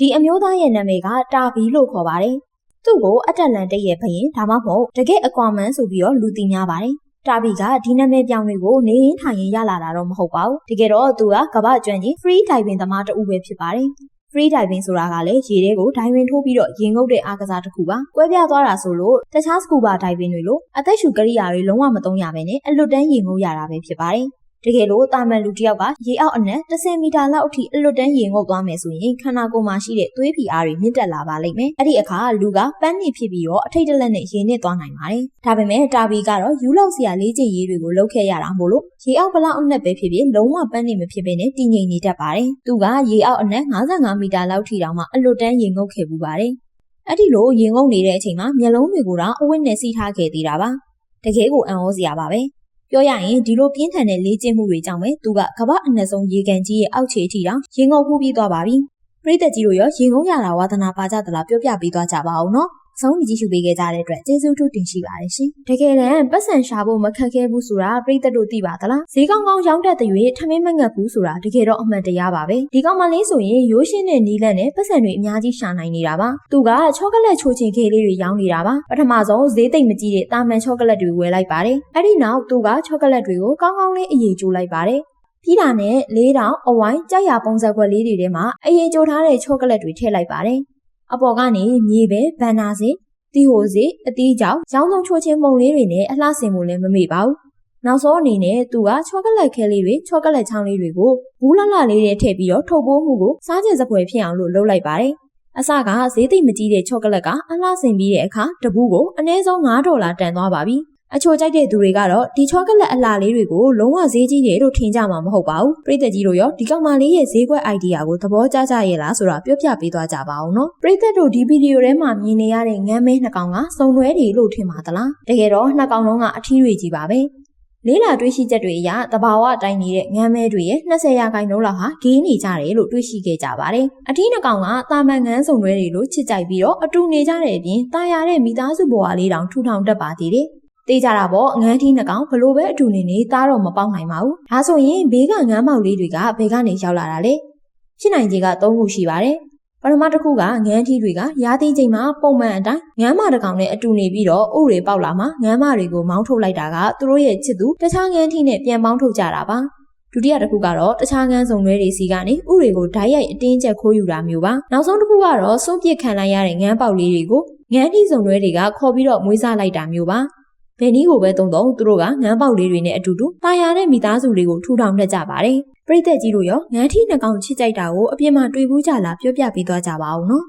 ဒီအမျိုးသားရဲ့နာမည်ကတာဘီလို့ခေါ်ပါတယ်သူ့ကိုအတ္တလန်တိတ်ရဲ့ဘရင်ဒါမှမဟုတ်တကယ့်အကွာမန်ဆိုပြီးတော့လူသိများပါတယ်တာဘီကဒီနာမည်ပြောင်းတွေကိုနေရင်ထိုင်ရင်ရလာတာတော့မဟုတ်ပါဘူးတကယ်တော့သူကကမ္ဘာကျွမ်းကျင် free diving သမားတဦးပဲဖြစ်ပါတယ် free diving ဆိုတာကလည်းရေထဲကိုဒိုင်ဝင်ထိုးပြီးတော့ရေငုပ်တဲ့အားကစားတစ်ခုပါ။ကွဲပြားသွားတာဆိုလို့တခြား scuba diving တွေလိုအသက်ရှူကိရိယာတွေလုံးဝမသုံးရဘဲနဲ့အလွတ်တန်းရေငုပ်ရတာပဲဖြစ်ပါတယ်။ တကယ်လို့တာမန်လူတစ်ယောက်ကရေအောက်အနက်10မီတာလောက်အထိအလွတ်တန်းရေငုပ်သွားမယ်ဆိုရင်ခန္ဓာကိုယ်မှာရှိတဲ့သွေးဖိအားတွေမြင့်တက်လာပါလိမ့်မယ်။အဲ့ဒီအခါလူကပန်းနစ်ဖြစ်ပြီးတော့အထိတ်တလက်နဲ့ရေနစ်သွားနိုင်ပါတယ်။ဒါပေမဲ့တာဘီကတော့ယူလောက်စရာလေးကျင်ရေးတွေကိုလုပ်ခဲ့ရတာမို့လို့ရေအောက်ဘလောက်အနက်ပဲဖြစ်ဖြစ်လုံးဝပန်းနစ်မဖြစ်ဘဲနဲ့တည်ငြိမ်နေတတ်ပါတယ်။သူကရေအောက်အနက်55မီတာလောက်ထိတောင်မှအလွတ်တန်းရေငုပ်ခဲ့ပူပါတယ်။အဲ့ဒီလိုရေငုပ်နေတဲ့အချိန်မှာမျက်လုံးတွေကိုတော့အဝတ်နဲ့စီးထားခဲ့သေးတာပါ။တကယ်ကိုအံ့ဩစရာပါပဲ။ ပြောရရင်ဒီလိုပြင်းထန်တဲ့လေ့ကျင့်မှုတွေကြောင့်ပဲသူကကမ္ဘာအနက်ဆုံးရေကန်ကြီးရဲ့အောက်ခြေအထိတောင်ရေငုံမှုပြီးသွားပါပြီ။ပရိသတ်ကြီးတို့ရောရေငုံရတာဝါသနာပါကြသလားပြောပြပေးသွားကြပါအောင်နော်။ ဆုံးကြည့်ရှုပေးခဲ့ကြတဲ့အတွက်ကျေးဇူးတူတင်ရှိပါတယ်ရှင်။တကယ်တမ်းပတ်စံရှာဖို့မခက်ခဲဘူးဆိုတာပရိသတ်တို့သိပါသလား။ဈေးကောင်းကောင်းရောင်းတတ်တဲ့၍ထမင်းမငတ်ဘူးဆိုတာတကယ်တော့အမှန်တရားပါပဲ။ဒီကောင်မလေးဆိုရင်ရိုးရှင်းတဲ့နီးလန့်နဲ့ပတ်စံတွေအများကြီးရှာနိုင်နေတာပါ။သူကချောကလက်ချိုးချင်ခေးလေးတွေရောင်းနေတာပါ။ပထမဆုံးဈေးသိမ့်မကြီးတဲ့တာမန်ချောကလက်တွေဝယ်လိုက်ပါတယ်။အဲ့ဒီနောက်သူကချောကလက်တွေကိုကောင်းကောင်းလေးအရေးကျိုးလိုက်ပါတယ်။ပြီးတာနဲ့လေးတောင်အဝိုင်းကြက်ရပုံစံခွက်လေးတွေထဲမှာအရင်ကြိုထားတဲ့ချောကလက်တွေထည့်လိုက်ပါတယ်။ အပေါ်ကနေမြေပဲဗန်နာစင်တီဟိုစီအတီးကြောင့်ရောင်းဆုံးချိုးချင်းပုံလေးတွေနဲ့အလှဆင်မှုလည်းမမေ့ပါဘူး။နောက်ဆုံးအနေနဲ့သူကချောကလက်ခဲလေးတွေချောကလက်ချောင်းလေးတွေကိုဘူးလလလေးတွေထည့်ပြီးတော့ထုတ်ပိုးမှုကိုစားကျင်စပွဲဖြစ်အောင်လို့လုပ်လိုက်ပါတယ်။အစကဈေးသိမ့်မကြီးတဲ့ချောကလက်ကအလှဆင်ပြီးတဲ့အခါတပူးကိုအနည်းဆုံး9ဒေါ်လာတန်သွားပါပြီ။ အချိုကြိုက်တဲ့သူတွေကတော့ဒီချောကလက်အလားလေးတွေကိုလုံးဝဈေးကြီးတယ်လို့ထင်ကြမှာမဟုတ်ပါဘူး။ပြည်သက်ကြီးတို့ရောဒီကောင်မလေးရဲ့ဈေးကွက် idea ကိုသဘောကျကြရဲ့လားဆိုတာပြောပြပေးသွားကြပါအောင်နော်။ပြည်သက်တို့ဒီဗီဒီယိုထဲမှာမြင်နေရတဲ့ငမ်းမဲနှစ်ကောင်ကစုံတွဲတွေလို့ထင်ပါသလား။တကယ်တော့နှစ်ကောင်လုံးကအထီးတွေကြီးပါပဲ။လေးလာတွေးရှိချက်တွေအရတဘာဝတိုင်းနေတဲ့ငမ်းမဲတွေရဲ့20ရာခိုင်နှုန်းလောက်ဟာဂေးနေကြတယ်လို့တွေးရှိခဲ့ကြပါတယ်။အထီးနှကောင်ကတာမန်ငန်းစုံတွေတွေလို့ချစ်ကြိုက်ပြီးတော့အတူနေကြတဲ့အပြင်တာယာတဲ့မိသားစုဘဝလေးတောင်ထူထောင်တတ်ပါသေးတယ်။ တေးကြတာပေါ့ငန်းထီးနှကောင်ဘလို့ပဲအတူနေနေသားတော့မပေါက်နိုင်ပါဘူး။ဒါဆိုရင်ဘေးကငန်းမောက်လေးတွေကဘယ်ကနေရောက်လာတာလဲ။ဖြစ်နိုင်ခြေက၃ခုရှိပါတယ်။ပထမတစ်ခုကငန်းထီးတွေကရာသီချိန်မှာပုံမှန်အတိုင်းငန်းမတစ်ကောင်နဲ့အတူနေပြီးတော့ဥတွေပေါက်လာမှငန်းမတွေကိုမောင်းထုတ်လိုက်တာကသူတို့ရဲ့ချစ်သူတခြားငန်းထီးနဲ့ပြန်ပေါင်းထုတ်ကြတာပါ။ဒုတိယတစ်ခုကတော့တခြားငန်းစုံတွေတွေစီကနေဥတွေကိုဓာတ်ရိုက်အတင်းကျပ်ခိုးယူတာမျိုးပါနောက်ဆုံးတစ်ခုကတော့စွန့်ပစ်ခံလိုက်ရတဲ့ငန်းပေါက်လေးတွေကိုငန်းထီးစုံတွေတွေကခေါ်ပြီးတော့မွေးစားလိုက်တာမျိုးပါ ဘယ်နည်းကိုပဲတုံတုံသူတို့ကငန်းပေါက်လေးတွေနဲ့အတူတူတာယာတဲ့မိသားစုလေးကိုထူထောင်တတ်ကြပါတယ်ပရိသတ်ကြီးတို့ရောငန်းထီးနှကောင်ချစ်ကြိုက်တာကိုအပြင်မှာတွေ့ဘူးကြလားပြောပြပေးသွားကြပါဦးနော်